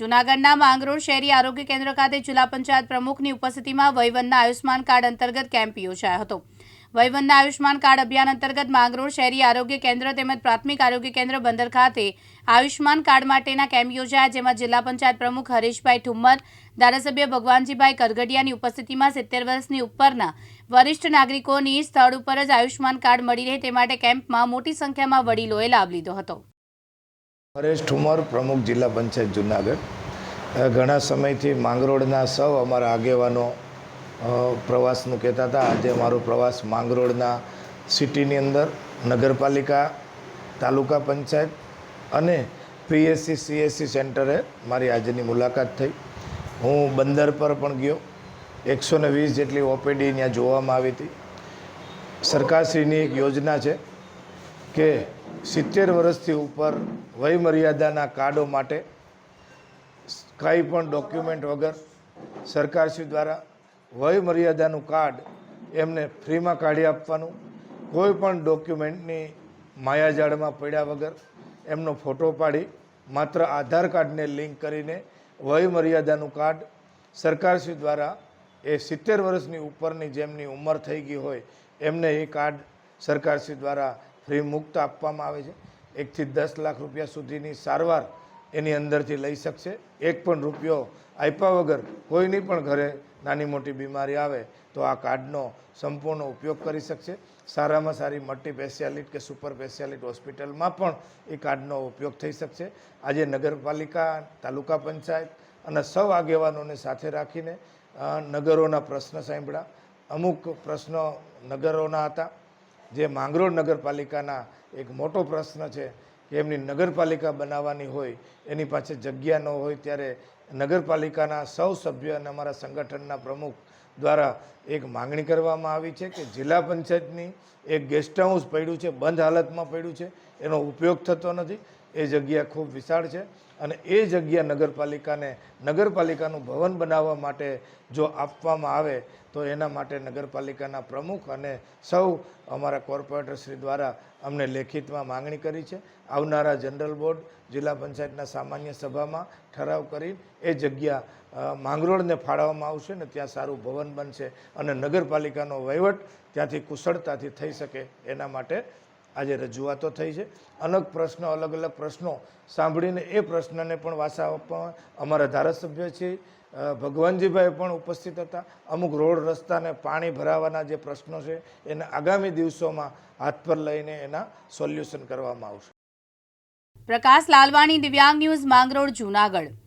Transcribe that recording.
જૂનાગઢના માંગરોળ શહેરી આરોગ્ય કેન્દ્ર ખાતે જિલ્લા પંચાયત પ્રમુખની ઉપસ્થિતિમાં વૈવનના આયુષ્માન કાર્ડ અંતર્ગત કેમ્પ યોજાયો હતો. વૈવનના આયુષ્માન કાર્ડ અભિયાન અંતર્ગત માંગરોળ શહેરી આરોગ્ય કેન્દ્ર તેમજ પ્રાથમિક આરોગ્ય કેન્દ્ર બંદર ખાતે આયુષ્માન કાર્ડ માટેના કેમ્પ યોજાયા, જેમાં જિલ્લા પંચાયત પ્રમુખ હરીશભાઈ ઠુમ્મર, ધારાસભ્ય ભગવાનજીભાઈ કરગડિયાની ઉપસ્થિતિમાં સિત્તેર વર્ષની ઉપરના વરિષ્ઠ નાગરિકોની સ્થળ ઉપર જ આયુષ્માન કાર્ડ મળી રહે તે માટે કેમ્પમાં મોટી સંખ્યામાં વડીલોએ લાભ લીધો હતો. હરેશ ઠુમર, પ્રમુખ જિલ્લા પંચાયત જુનાગઢ. ઘણા સમયથી માંગરોળના સૌ અમારા આગેવાનો પ્રવાસનું કહેતા હતા. આજે મારો પ્રવાસ માંગરોળના સિટીની અંદર, નગરપાલિકા, તાલુકા પંચાયત અને પીએસસી, સીએસસી સેન્ટરે મારી આજની મુલાકાત થઈ. હું બંદર પર પણ ગયો. એકસો ને વીસ જેટલી ઓપીડી ત્યાં જોવામાં આવી હતી. સરકારશ્રીની એક યોજના છે કે સિત્તેર વર્ષથી ઉપર વયમર્યાદાના કાર્ડો માટે કંઈ પણ ડોક્યુમેન્ટ વગર સરકારશ્રી દ્વારા વયમર્યાદાનું કાર્ડ એમને ફ્રીમાં કાઢી આપવાનું, કોઈ પણ ડોક્યુમેન્ટની માયાજાળમાં પડ્યા વગર એમનો ફોટો પાડી, માત્ર આધાર કાર્ડને લિંક કરીને વયમર્યાદાનું કાર્ડ સરકારશ્રી દ્વારા એ સિત્તેર વર્ષની ઉપરની જેમની ઉંમર થઈ ગઈ હોય એમને એ કાર્ડ સરકારશ્રી દ્વારા ફ્રી મુક્ત આપવામાં આવે છે. એકથી દસ લાખ રૂપિયા સુધીની સારવાર એની અંદરથી લઈ શકશે. એક પણ રૂપિયો આપ્યા વગર કોઈની પણ ઘરે નાની મોટી બીમારી આવે તો આ કાર્ડનો સંપૂર્ણ ઉપયોગ કરી શકશે. સારામાં સારી મલ્ટી સ્પેશિયાલિટી કે સુપર સ્પેશિયાલિટી હોસ્પિટલમાં પણ એ કાર્ડનો ઉપયોગ થઈ શકશે. આજે નગરપાલિકા, તાલુકા પંચાયત અને સૌ આગેવાનોને સાથે રાખીને નગરોના પ્રશ્ન સાંભળ્યા. અમુક પ્રશ્નો નગરોના હતા. જે માંગરોળ નગરપાલિકાના એક મોટો પ્રશ્ન છે કે એમની નગરપાલિકા બનાવવાની હોય, એની પાસે જગ્યા ન હોય, ત્યારે નગરપાલિકાના સૌ સભ્ય અને અમારા સંગઠનના પ્રમુખ દ્વારા એક માંગણી કરવામાં આવી છે કે જિલ્લા પંચાયતની એક ગેસ્ટ હાઉસ પડ્યું છે, બંધ હાલતમાં પડ્યું છે, એનો ઉપયોગ થતો નથી. એ જગ્યા ખૂબ વિશાળ છે અને એ જગ્યા નગરપાલિકાને નગરપાલિકાનું ભવન બનાવવા માટે જો આપવામાં આવે તો એના માટે નગરપાલિકાના પ્રમુખ અને સૌ અમારા કોર્પોરેટરશ્રી દ્વારા અમને લેખિતમાં માંગણી કરી છે. આવનારા જનરલ બોર્ડ, જિલ્લા પંચાયતના સામાન્ય સભામાં ઠરાવ કરી એ જગ્યા માંગરોળને ફાળવવામાં આવશે ને ત્યાં સારું ભવન બનશે અને નગરપાલિકાનો વહીવટ ત્યાંથી કુશળતાથી થઈ શકે એના માટે આજે રજૂઆતો થઈ છે. અલગ પ્રશ્નો, અલગ અલગ પ્રશ્નો સાંભળીને એ પ્રશ્નને પણ વાસા આપવા અમારા ધારાસભ્ય છે. ભગવાનજીભાઈ પણ ઉપસ્થિત હતા. અમુક રોડ રસ્તાને પાણી ભરાવાના જે પ્રશ્નો છે, એને આગામી દિવસોમાં હાથ પર લઈને એના સોલ્યુશન કરવામાં આવશે. પ્રકાશ લાલવાણી, દિવ્યાંગ ન્યૂઝ માંગરોળ, જૂનાગઢ.